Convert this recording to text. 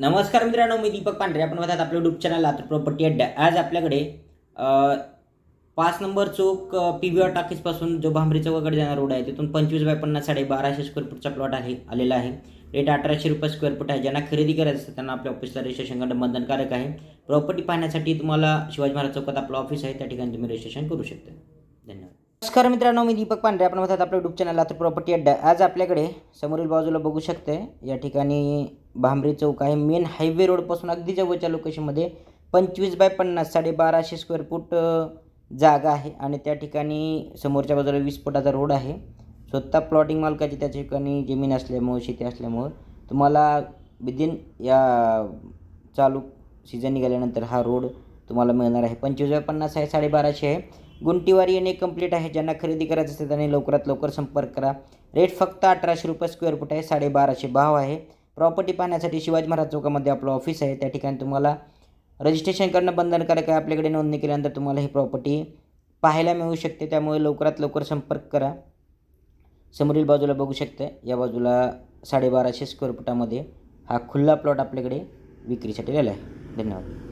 नमस्कार मित्रांनो मी दीपक पांढरे. आपण बघतात आपलं युट्यूब चॅनल लातूर प्रॉपर्टी अड्डा. आज आपल्याकडे पाच नंबर चौक पी व्ही आर टाकीजपासून जो भांबरी चौकाकडे जाणारा रोड आहे तिथून पंचवीस बाय पन्नास साडे बाराशे स्क्वेअर फूटचा प्लॉट आहे आलेला आहे. रेट अठराशे रुपये स्क्वेअर फूट आहे. ज्यांना खरेदी करायचं असतं त्यांना आपल्या ऑफिसला रजिस्ट्रेशन करणं बंधनकारक आहे. प्रॉपर्टी पाहण्यासाठी तुम्हाला शिवाजी महाराज चौकात आपलं ऑफिस आहे. त्या ठिकाणी तुम्ही रजिस्ट्रेशन करू शकता. धन्यवाद. नमस्कार मित्रांनो मी दीपक पांढरे. आपण बघतात आपल्या युट्यूब चॅनल लातूर प्रॉपर्टी अड्डा. आज आपल्याकडे समोरील बाजूला बघू शकते या ठिकाणी भांबरे चौक आहे. मेन हायवे रोडपासून अगदी जवळच्या लोकेशनमध्ये पंचवीस बाय पन्नास साडेबाराशे स्क्वेअर फूट जागा आहे. आणि त्या ठिकाणी समोरच्या बाजूला वीस फुटाचा रोड आहे. स्वतः प्लॉटिंग मालकाची त्या ठिकाणी जमीन असल्यामुळं शेती असल्यामुळं तुम्हाला विदिन या चालू सीझन निघाल्यानंतर हा रोड तुम्हाला मिळणार आहे. पंचवीस बाय पन्नास आहे साडेबाराशे आहे. गुंटीवारी येणे कंप्लीट आहे. ज्यांना खरेदी करायचं असेल त्यांनी लवकरात लवकर संपर्क करा. रेट फक्त अठराशे रुपये स्क्वेअर फूट आहे साडेबाराशे भाव आहे. प्रॉपर्टी पाहण्यासाठी शिवाजी महाराज चौकामध्ये आपलं ऑफिस आहे. त्या ठिकाणी तुम्हाला रजिस्ट्रेशन करणं बंधनकारक आहे आपल्याकडे नोंदणी केल्यानंतर तुम्हाला ही प्रॉपर्टी पाहायला मिळू शकते. त्यामुळे लवकरात लवकर संपर्क करा. समोरील बाजूला बघू शकते. या बाजूला साडेबाराशे स्क्वेअर फुटामध्ये हा खुल्ला प्लॉट आपल्याकडे विक्रीसाठी आलेला आहे. धन्यवाद.